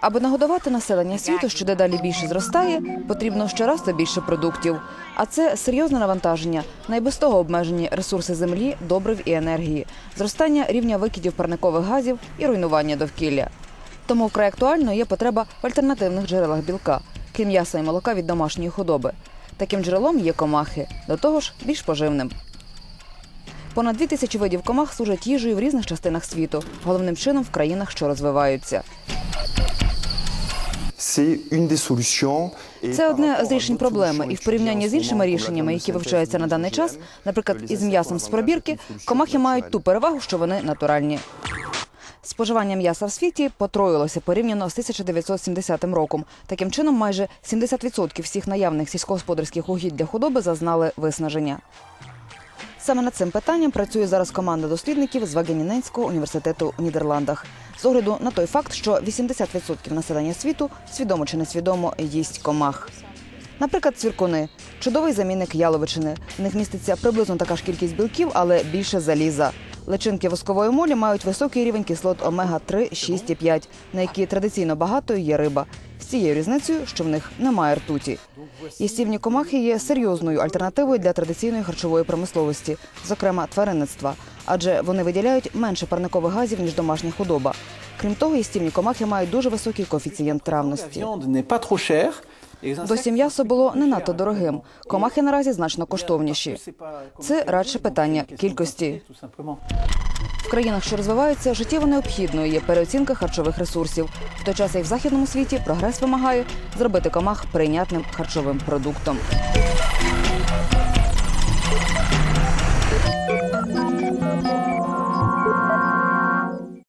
Аби нагодувати населення світу, що дедалі більше зростає, потрібно щораз та більше продуктів. А це серйозне навантаження на й без того обмежені ресурси землі, добрив і енергії, зростання рівня викидів парникових газів і руйнування довкілля. Тому вкрай актуальною є потреба в альтернативних джерелах білка, крім м'яса і молока від домашньої худоби. Таким джерелом є комахи, до того ж більш поживним. Понад дві тисячі видів комах служать їжею в різних частинах світу, головним чином в країнах, що розвиваються. Це одне з рішень проблеми, і в порівнянні з іншими рішеннями, які вивчаються на даний час, наприклад, із м'ясом з пробірки, комахи мають ту перевагу, що вони натуральні. Споживання м'яса в світі потроїлося порівняно з 1970 роком. Таким чином, майже 70% всіх наявних сільськогосподарських угідь для худоби зазнали виснаження. Саме над цим питанням працює зараз команда дослідників з Вагеніненського університету у Нідерландах. З огляду на той факт, що 80% населення світу свідомо чи несвідомо їсть комах. Наприклад, цвіркуни чудовий замінник яловичини. В них міститься приблизно така ж кількість білків, але більше заліза. Личинки воскової молі мають високий рівень кислот омега 3, 6 і 5, на які традиційно багатою є риба. З цією різницею, що в них немає ртуті. Їстівні комахи є серйозною альтернативою для традиційної харчової промисловості, зокрема тваринництва, адже вони виділяють менше парникових газів ніж домашня худоба. Крім того, їстівні комахи мають дуже високий коефіцієнт травності. Досі м'ясо було не надто дорогим. Комахи наразі значно коштовніші. Це радше питання кількості. В країнах, що розвиваються, життєво необхідною є переоцінка харчових ресурсів. В той час як в західному світі прогрес вимагає зробити комах прийнятним харчовим продуктом.